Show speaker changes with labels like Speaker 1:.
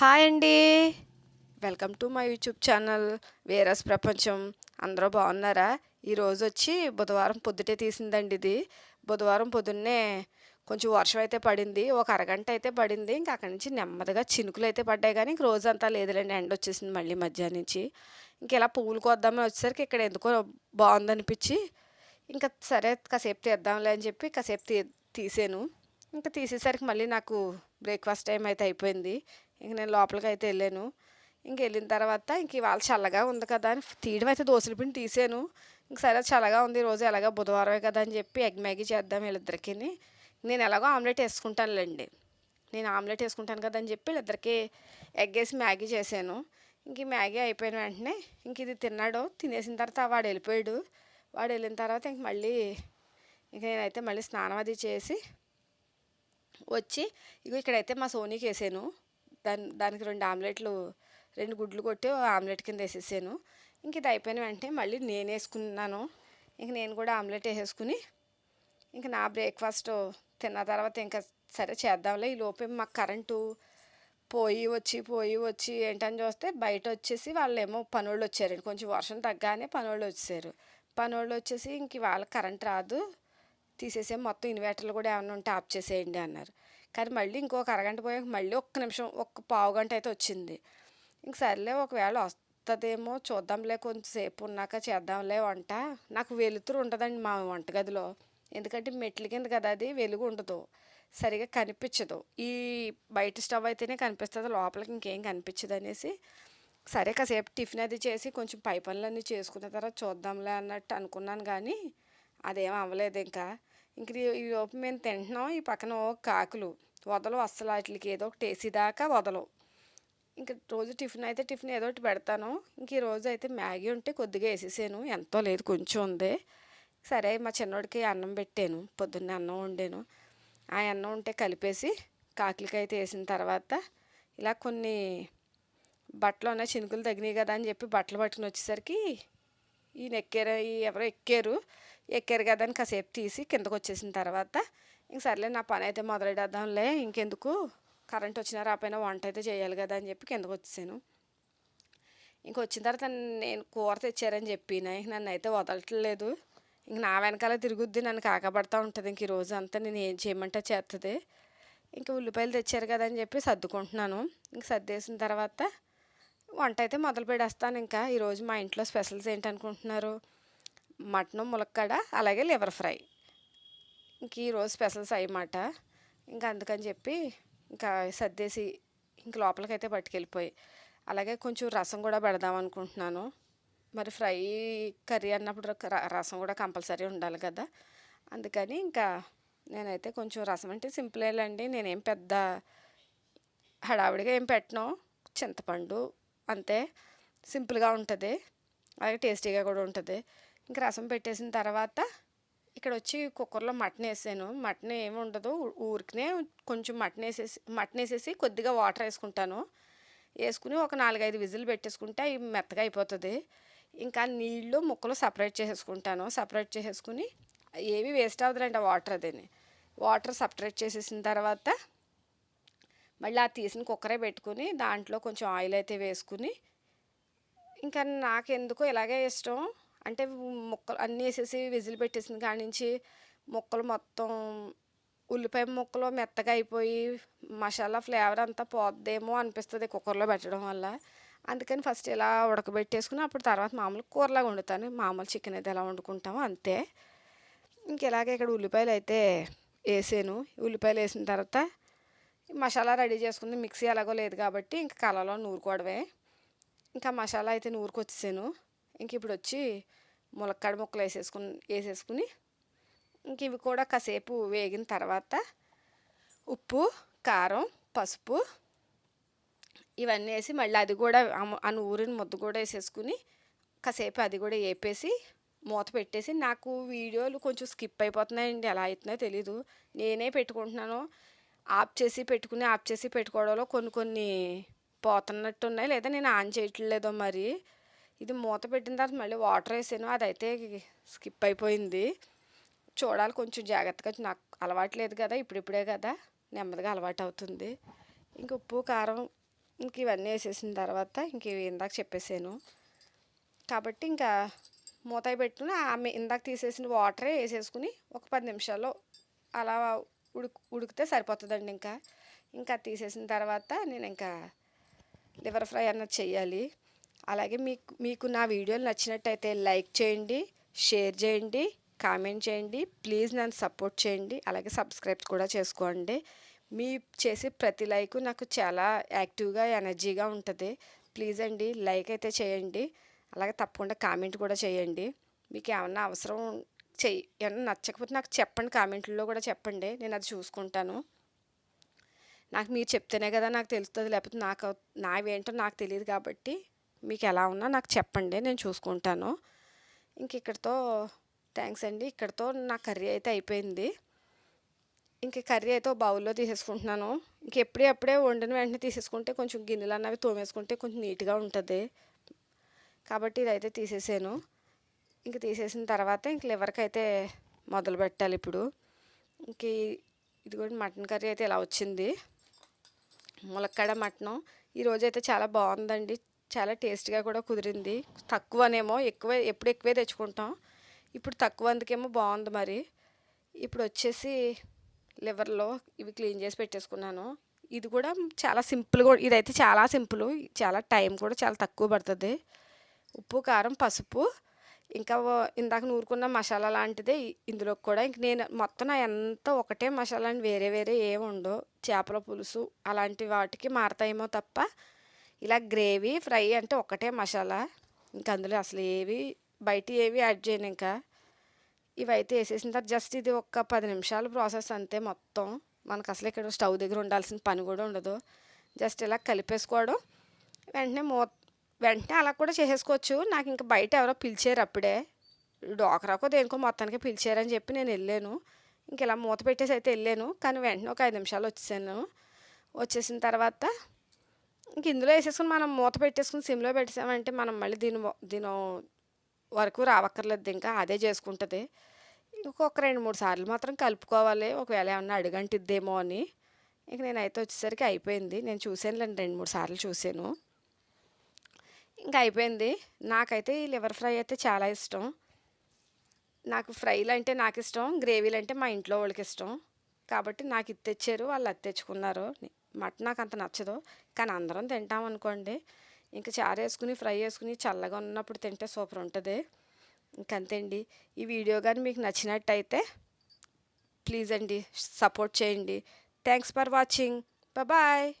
Speaker 1: Hi అండి. Welcome to my YouTube channel వేరస్ ప్రపంచం. అందరూ బాగున్నారా? ఈరోజు వచ్చి బుధవారం పొద్దుటే తీసిందండి ఇది. బుధవారం పొద్దున్నే కొంచెం వర్షం అయితే పడింది. ఒక అరగంట అయితే పడింది. ఇంకా అక్కడి నుంచి నెమ్మదిగా చినుకులు అయితే పడ్డాయి కానీ ఇంక రోజంతా లేదులేండి. ఎండ వచ్చేసింది మళ్ళీ మధ్యాహ్నం నుంచి. ఇంక ఇలా పువ్వులు కొద్దామని వచ్చేసరికి ఇక్కడ ఎందుకో బాగుందనిపించి ఇంకా సరే కాసేపు తీద్దాంలే అని చెప్పి కాసేపు తీ తీసాను. ఇంకా తీసేసరికి మళ్ళీ నాకు బ్రేక్ఫాస్ట్ టైం అయితే అయిపోయింది. ఇంక నేను లోపలికి అయితే వెళ్ళాను. ఇంక వెళ్ళిన తర్వాత ఇంక ఇవాళ చల్లగా ఉంది కదా అని తీయడం అయితే దోశల పిండి తీసాను. ఇంక సరే చల్లగా ఉంది రోజు ఎలాగో బుధవారమే కదా అని చెప్పి ఎగ్ మ్యాగీ చేద్దాం వీళ్ళిద్దరికి నేను ఎలాగో ఆమ్లెట్ వేసుకుంటానులేండి. నేను ఆమ్లెట్ వేసుకుంటాను కదా అని చెప్పి వీళ్ళిద్దరికి ఎగ్ వేసి మ్యాగీ చేశాను. ఇంక మ్యాగీ అయిపోయిన వెంటనే ఇంక ఇది తిన్నాడు. తినేసిన తర్వాత వాడు వెళ్ళిపోయాడు. వాడు వెళ్ళిన తర్వాత ఇంక మళ్ళీ ఇంక నేనైతే మళ్ళీ స్నానం అది చేసి వచ్చి ఇగో ఇక్కడైతే మా సోనీకి వేసాను. దాని దానికి రెండు ఆమ్లెట్లు రెండు గుడ్లు కొట్టి ఆమ్లెట్ కింద వేసేసాను ఇంక ఇది అయిపోయిన వెంటనే మళ్ళీ నేను వేసుకున్నాను ఇంక నేను కూడా ఆమ్లెట్ వేసేసుకుని ఇంక నా బ్రేక్ఫాస్ట్ తిన్న తర్వాత ఇంకా సరే చేద్దాంలే. ఈ లోపే మాకు కరెంటు పోయి వచ్చి పోయి వచ్చి ఏంటని చూస్తే బయట వచ్చేసి వాళ్ళేమో పనోళ్ళు వచ్చారండి. కొంచెం వర్షం తగ్గానే పనోళ్ళు వచ్చారు. పనోళ్ళు వచ్చేసి ఇంక వాళ్ళ కరెంట్ రాదు. తీసేసే మొత్తం ఇన్వర్టర్లు కూడా ఏమైనా ఉంటే ఆఫ్ చేసేయండి అన్నారు. కానీ మళ్ళీ ఇంకొక అరగంట పోయాక మళ్ళీ ఒక్క నిమిషం ఒక్క పావు గంట అయితే వచ్చింది. ఇంక సర్లే ఒకవేళ వస్తుందేమో చూద్దాంలే కొంచెంసేపు ఉన్నాక చేద్దాంలే వంట. నాకు వెలుతురు ఉంటుందండి మా వంటగదిలో. ఎందుకంటే మెట్ల కింద కదా అది వెలుగు ఉండదు. సరిగా కనిపించదు. ఈ బయట స్టవ్ అయితేనే కనిపిస్తుంది లోపలికి ఇంకేం కనిపించదు అనేసి సరే కాసేపు టిఫిన్ అది చేసి కొంచెం పై పనులన్నీ చేసుకున్న తర్వాత చూద్దాంలే అన్నట్టు అనుకున్నాను కానీ అదేం అవ్వలేదు ఇంకా. ఇంక ఈ- లోపు మేము తింటున్నాం. ఈ పక్కన ఓ కాకులు. వదలు అస్సలు. వాటికి ఏదో ఒకటి వేసేదాకా వదలవు. ఇంక రోజు టిఫిన్ అయితే టిఫిన్ ఏదో ఒకటి పెడతాను. ఇంక ఈరోజు రోజు అయితే మ్యాగీ ఉంటే కొద్దిగా వేసేసాను. ఎంతో లేదు కొంచెం ఉంది. సరే మా చిన్నోడికి అన్నం పెట్టాను. పొద్దున్నే అన్నం వండాను. ఆ అన్నం ఉంటే కలిపేసి కాకిలికైతే వేసిన తర్వాత ఇలా కొన్ని బట్టలు ఉన్నాయి. చినుకులు తగినాయి కదా అని చెప్పి బట్టలు పట్టుకుని వచ్చేసరికి ఈయన ఎక్కారు ఎవరో ఎక్కారు. ఎక్కారు కదా అని కాసేపు తీసి కిందకు వచ్చేసిన తర్వాత ఇంక సర్లే నా పని అయితే మొదలెడేద్దాంలే ఇంకెందుకు? కరెంట్ వచ్చినా రాపోయినా వంట అయితే చేయాలి కదా అని చెప్పి కిందకు వచ్చేసాను ఇంక వచ్చిన తర్వాత నేను కూర తెచ్చారని చెప్పి నన్ను అయితే వదలట్లేదు. ఇంక నా వెనకాల తిరుగుద్ది నన్ను కాకపడతా ఉంటుంది ఇంక ఈరోజు అంతా నేను ఏం చేయమంటే చేస్తుంది ఇంక ఉల్లిపాయలు తెచ్చారు కదా అని చెప్పి సర్దుకుంటున్నాను. ఇంక సర్దేసిన తర్వాత వంట అయితే మొదలు పెడేస్తాను ఇంకా. ఈరోజు మా ఇంట్లో స్పెషల్స్ ఏంటనుకుంటున్నారు? మటన్ ములక్కాడ అలాగే లివర్ ఫ్రై. ఇంక ఈరోజు స్పెషల్స్ అయ్యమాట ఇంకా అందుకని చెప్పి ఇంకా సర్దేసి ఇంక లోపలికైతే పట్టుకెళ్ళిపోయి. అలాగే కొంచెం రసం కూడా పెడదాం అనుకుంటున్నాను. మరి ఫ్రై కర్రీ అన్నప్పుడు రసం కూడా కంపల్సరీ ఉండాలి కదా. అందుకని ఇంకా నేనైతే కొంచెం రసం అంటే సింపులేలండి నేనేం పెద్ద హడావిడిగా ఏం పెట్టను. చింతపండు అంతే. సింపుల్గా ఉంటుంది. అలాగే టేస్టీగా కూడా ఉంటుంది. ఇంకా రసం పెట్టేసిన తర్వాత ఇక్కడ వచ్చి కుక్కర్లో మటన్ వేసాను. మటన్ ఏమి ఉండదు. ఊరికనే కొంచెం మటన్ వేసేసి మటన్ వేసేసి కొద్దిగా వాటర్ వేసుకుంటాను. వేసుకుని ఒక నాలుగైదు విజిల్ పెట్టేసుకుంటే అవి మెత్తగా అయిపోతుంది. ఇంకా నీళ్ళు ముక్కలు సపరేట్ చేసేసుకుంటాను. సపరేట్ చేసేసుకుని ఏవి వేస్ట్ అవ్వదులేండి ఆ వాటర్ అదేని. వాటర్ సపరేట్ చేసేసిన తర్వాత మళ్ళీ ఆ తీసిన కుక్కరే పెట్టుకుని దాంట్లో కొంచెం ఆయిల్ అయితే వేసుకుని ఇంకా నాకెందుకో ఇలాగే ఇష్టం. అంటే ముక్కలు అన్నీ వేసేసి విజిల్ పెట్టేసిన కాడి నుంచి ముక్కలు మొత్తం ఉల్లిపాయ ముక్కలు మెత్తగా అయిపోయి మసాలా ఫ్లేవర్ అంతా పోద్దేమో అనిపిస్తుంది కుక్కర్లో పెట్టడం వల్ల. అందుకని ఫస్ట్ ఇలా ఉడకబెట్టేసుకుని అప్పుడు తర్వాత మామూలు కూరలాగా వండుతాను. మామూలు చికెన్ అయితే ఎలా వండుకుంటామో అంతే. ఇంక ఇలాగే ఇక్కడ ఉల్లిపాయలు అయితే వేసాను. ఉల్లిపాయలు వేసిన తర్వాత మసాలా రెడీ చేసుకుంది. మిక్సీ ఎలాగో లేదు కాబట్టి ఇంక కలలో నూరుకోవడమే. ఇంకా మసాలా అయితే నూరుకొచ్చేసాను. ఇంక ఇప్పుడు వచ్చి ములక్కాడ ముక్కలు వేసేసుకుని వేసేసుకుని ఇంక ఇవి కూడా కాసేపు వేగిన తర్వాత ఉప్పు కారం పసుపు ఇవన్నీ వేసి మళ్ళీ అది కూడా ఆ- ఊరిని ముద్ద కూడా వేసేసుకుని కాసేపు అది కూడా వేపేసి మూత పెట్టేసి నాకు వీడియోలు కొంచెం స్కిప్ అయిపోతున్నాయండి. ఎలా అవుతున్నాయో తెలీదు. నేనే పెట్టుకుంటున్నాను. ఆఫ్ చేసి పెట్టుకుని ఆఫ్ చేసి పెట్టుకోవడంలో కొన్ని కొన్ని పోతున్నట్టు ఉన్నాయి లేదా నేను ఆన్ చేయట్లేదో మరి. ఇది మూత పెట్టిన తర్వాత మళ్ళీ వాటర్ వేసాను. అదైతే స్కిప్ అయిపోయింది. చూడాలి కొంచెం జాగ్రత్తగా నాకు అలవాటు లేదు కదా ఇప్పుడిప్పుడే కదా నెమ్మదిగా అలవాటు అవుతుంది. ఇంక ఉప్పు కారం ఇంక ఇవన్నీ వేసేసిన తర్వాత ఇంక ఇందాక చెప్పేసాను. కాబట్టి ఇంకా మూత పెట్టుకుని ఆమె ఇందాక తీసేసిన వాటరే వేసేసుకుని ఒక పది నిమిషాల్లో అలా ఉడుకు ఉడికితే సరిపోతుందండి ఇంకా. ఇంకా తీసేసిన తర్వాత నేను ఇంకా లివర్ ఫ్రై అన్నది చెయ్యాలి అలాగే మీకు మీకు నా వీడియోలు నచ్చినట్టయితే లైక్ చేయండి షేర్ చేయండి కామెంట్ చేయండి ప్లీజ్ నన్ను సపోర్ట్ చేయండి అలాగే సబ్స్క్రైబ్ కూడా చేసుకోండి. మీ చేసే ప్రతి లైక్ నాకు చాలా యాక్టివ్గా ఎనర్జీగా ఉంటుంది. ప్లీజ్ అండి లైక్ అయితే చేయండి అలాగే తప్పకుండా కామెంట్ కూడా చేయండి. మీకు ఏమన్నా అవసరం చెయ్యి ఏమన్నా నచ్చకపోతే నాకు చెప్పండి కామెంట్లో కూడా చెప్పండి నేను అది చూసుకుంటాను. నాకు మీరు చెప్తేనే కదా నాకు తెలుస్తుంది లేకపోతే నాకు నావేంటో నాకు తెలియదు కాబట్టి మీకు ఎలా ఉన్నా నాకు చెప్పండి నేను చూసుకుంటాను. ఇంక ఇక్కడితో థ్యాంక్స్ అండి. ఇక్కడితో నా కర్రీ అయితే అయిపోయింది. ఇంక కర్రీ అయితే బౌల్లో తీసేసుకుంటున్నాను. ఇంక ఎప్పుడే అప్పుడే వండిన వెంటనే తీసేసుకుంటే కొంచెం గిన్నెలు అన్నవి తోమేసుకుంటే కొంచెం నీట్గా ఉంటుంది. కాబట్టి ఇదైతే తీసేసాను. ఇంక తీసేసిన తర్వాత ఇంక లివర్కి అయితే మొదలు పెట్టాలి ఇప్పుడు. ఇంక ఇది కూడా మటన్ కర్రీ అయితే ఇలా వచ్చింది. ములక్కాడ మటను. ఈరోజు అయితే చాలా బాగుందండి. చాలా టేస్ట్గా కూడా కుదిరింది. తక్కువనేమో ఎక్కువ ఎప్పుడు ఎక్కువే తెచ్చుకుంటాం. ఇప్పుడు తక్కువ అందుకేమో బాగుంది మరి. ఇప్పుడు వచ్చేసి లివర్లో ఇవి క్లీన్ చేసి పెట్టేసుకున్నాను. ఇది కూడా చాలా సింపుల్గా ఇదైతే చాలా సింపుల్ చాలా టైం కూడా చాలా తక్కువ పడుతుంది. ఉప్పు కారం పసుపు ఇంకా ఇందాక నూరుకున్న మసాలా లాంటిదే ఇందులో కూడా. ఇంక నేను మొత్తం నా ఎంత ఒకటే మసాలా అని వేరే వేరే ఏమి ఉండవు. చేపల పులుసు అలాంటి వాటికి మారతాయేమో తప్ప ఇలా గ్రేవీ ఫ్రై అంటే ఒకటే మసాలా. ఇంకా అందులో అసలు ఏవి బయట ఏవి యాడ్ చేయను ఇంకా. ఇవైతే వేసేసిన తర్వాత జస్ట్ ఇది ఒక పది నిమిషాలు ప్రాసెస్ అంతే మొత్తం. మనకు అసలు ఇక్కడ స్టవ్ దగ్గర ఉండాల్సిన పని కూడా ఉండదు. జస్ట్ ఇలా కలిపేసుకోవడం. వెంటనే మూ వెంటనే అలా కూడా చేసేసుకోవచ్చు. నాకు ఇంకా బయట ఎవరో పిలిచారు అప్పుడే. డోకరాకో దేనికో మొత్తానికి పిలిచారని చెప్పి నేను వెళ్ళాను. ఇంక ఇలా మూత పెట్టేసి అయితే వెళ్ళాను. కానీ వెంటనే ఒక ఐదు నిమిషాలు వచ్చేసాను. వచ్చేసిన తర్వాత ఇంక ఇందులో వేసేసుకుని మనం మూత పెట్టేసుకుని సిమ్లో పెట్టేసామంటే మనం మళ్ళీ దీని దీని వరకు రావక్కర్లేదు. ఇంకా అదే చేసుకుంటుంది. ఇంకొక రెండు మూడు సార్లు మాత్రం కలుపుకోవాలి. ఒకవేళ ఏమన్నా అడుగంటిద్దేమో అని. ఇంక నేనైతే వచ్చేసరికి అయిపోయింది. నేను చూసానులేండి రెండు మూడు సార్లు చూసాను ఇంకా అయిపోయింది. నాకైతే ఈ లివర్ ఫ్రై అయితే చాలా ఇష్టం. నాకు ఫ్రైలు అంటే నాకు ఇష్టం గ్రేవీలు అంటే మా ఇంట్లో వాళ్ళకి ఇష్టం. కాబట్టి నాకు ఇది తెచ్చారు. వాళ్ళు అది తెచ్చుకున్నారు. మటన్ నాకు అంత నచ్చదు. కానీ అందరం తింటాం అనుకోండి. ఇంకా చారు వేసుకుని ఫ్రై వేసుకుని చల్లగా ఉన్నప్పుడు తింటే సూపర్ ఉంటుంది. ఇంకంతే అండి ఈ వీడియో కానీ మీకు నచ్చినట్టయితే ప్లీజ్ అండి సపోర్ట్ చేయండి. Thanks for watching. బాయ్.